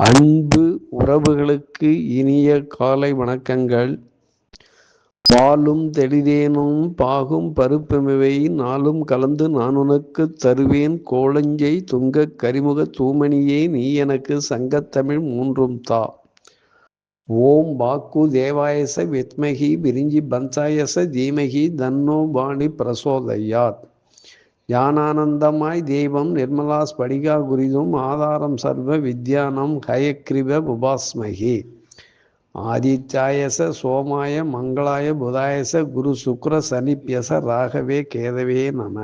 அன்பு உறவுகளுக்கு இனிய காலை வணக்கங்கள். பாலும் தெளிதேனும் பாகும் பருப்புமிவை நாளும் கலந்து நான் உனக்கு தருவேன். கோலஞ்சை துங்கக் கரிமுகத் தூமணியே நீ எனக்கு சங்கத்தமிழ் மூன்றும் தா. ஓம் பாக்கு தேவாயச வித்மகி விரிஞ்சி பந்தாயச தீமகி தன்னோ வாணி பிரசோதயாத். ஞானானந்தமாய் தெய்வம் நிர்மலா ஸ்படிகா குரிதும் ஆதாரம் சர்வ வித்யானம் ஹயக்ரிவ உபாஸ்மகி. ஆதித்யாயச சோமாய மங்களாய புதாயச குரு சுக்ர சனிப்பியச ராகவே கேதவே நம.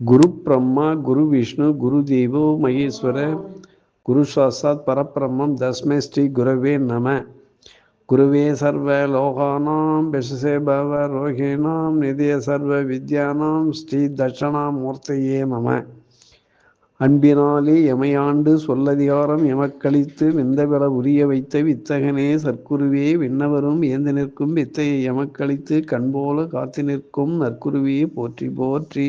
குரு பிரம்மா குரு விஷ்ணு குரு தெய்வோ மகேஸ்வர குரு சாசாத் பரபிரம்மம் தஸ்மே ஸ்ரீ குரவே நம. குருவே சர்வ லோகானாம் பிஷசே பவ ரோகிணாம் நிதிய சர்வ வித்யானாம் ஸ்ரீ தட்சணாமூர்த்தையே நம. அன்பினாலே எமையாண்டு சொல்லதிகாரம் எமக்களித்து நிந்தபெற உரிய வைத்த வித்தகனே சற்குருவே விண்ணவரும் ஏந்து நிற்கும் வித்தையை எமக்களித்து கண்போல காத்து நிற்கும் நற்குருவியை போற்றி போற்றி.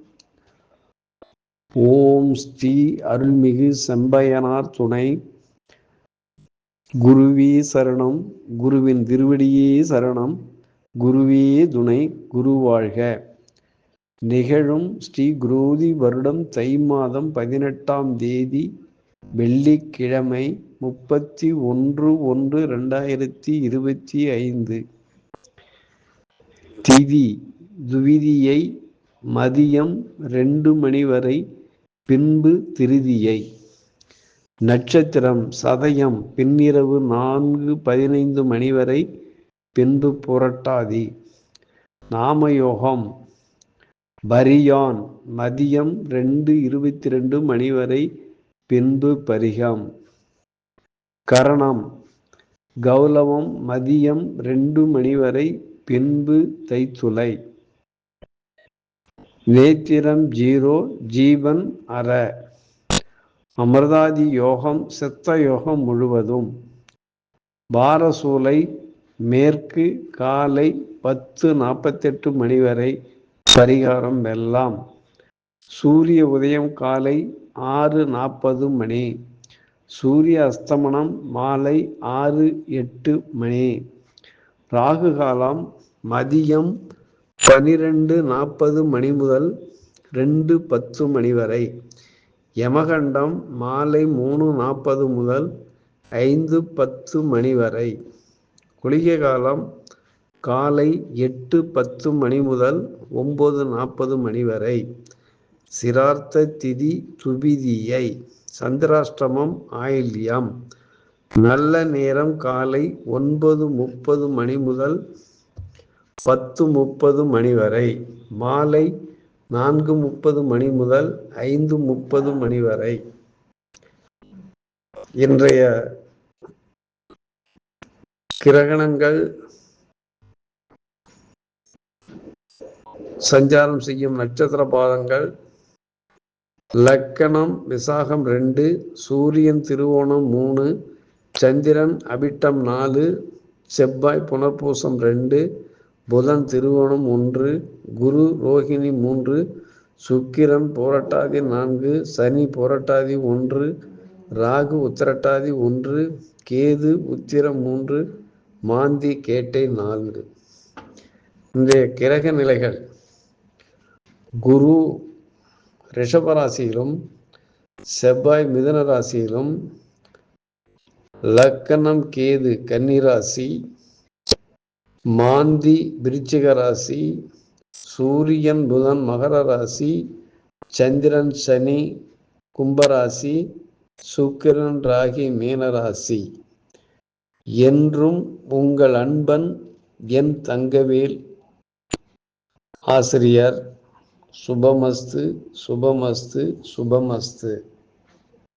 ஓம் ஸ்ரீ அருள்மிகு செம்பயனார் துணை. குருவே சரணம் குருவின் திருவடியே சரணம் குருவே துணை குருவாழ்க நிகழும் ஸ்ரீ குரோதி வருடம் தை மாதம் பதினெட்டாம் தேதி வெள்ளிக்கிழமை முப்பத்தி ஒன்று ஒன்று ரெண்டாயிரத்தி இருபத்தி ஐந்து. திதி துவிதியை மதியம் ரெண்டு மணி வரை பின்பு திருதியை. நட்சத்திரம் சதயம் பின்னிரவு நான்கு பதினைந்து மணி வரை பின்பு புரட்டாதி. நாமயோகம் பரியான் மதியம் ரெண்டு இருபத்தி ரெண்டு மணி வரை பின்பு பரிகம். கரணம் கௌலவம் மதியம் ரெண்டு மணி வரை பின்பு தைத்துலை நேத்திரம் ஜீரோ ஜீவன் அற. அமிர்தாதி யோகம் சித்த யோகம் முழுவதும். பாரசூலை மேற்கு காலை பத்து நாற்பத்தெட்டு மணி வரை பரிகாரம் வெல்லாம். சூரிய உதயம் காலை ஆறு நாற்பது மணி. சூரிய அஸ்தமனம் மாலை ஆறு எட்டு மணி. ராகு காலம் மதியம் பனிரெண்டு நாற்பது மணி முதல் ரெண்டு பத்து மணி வரை. யமகண்டம் மாலை மூணு நாற்பது முதல் ஐந்து பத்து மணி வரை. குளிகை காலம் காலை எட்டு பத்து மணி முதல் ஒம்பது நாற்பது மணி வரை. சிரார்த்த திதி துபிதியை. சந்திராஷ்டமம் ஆயில்யம். நல்ல நேரம் காலை ஒன்பது முப்பது மணி முதல் பத்து முப்பது மணி வரை. மாலை நான்கு முப்பது மணி முதல் ஐந்து முப்பது மணி வரை. இன்றைய கிரகணங்கள் சஞ்சாரம் செய்யும் நட்சத்திர பாதங்கள். லக்கணம் விசாகம் ரெண்டு சூரியன் திருவோணம் மூணு சந்திரன் அபிட்டம் நாலு செவ்வாய் புனர்பூசம் ரெண்டு புதன் திருவோணம் ஒன்று குரு ரோஹிணி மூன்று சுக்கிரன் போரட்டாதி நான்கு சனி போரட்டாதி ஒன்று ராகு உத்திரட்டாதி ஒன்று கேது உத்திரம் மூன்று மாந்தி கேட்டை நான்கு. இந்த கிரக நிலைகள். குரு ரிஷபராசியிலும் செவ்வாய் மிதன ராசியிலும் லக்கணம் கேது கன்னிராசி மாந்தி விருச்சிக ராசி சூரியன் புதன் மகர ராசி சந்திரன் சனி கும்பராசி சுக்கிரன் ராகி மீனராசி என்றும் உங்கள் அன்பன் என் தங்கவேல். ஆசிரியர் சுபமஸ்து சுபமஸ்து சுபமஸ்து.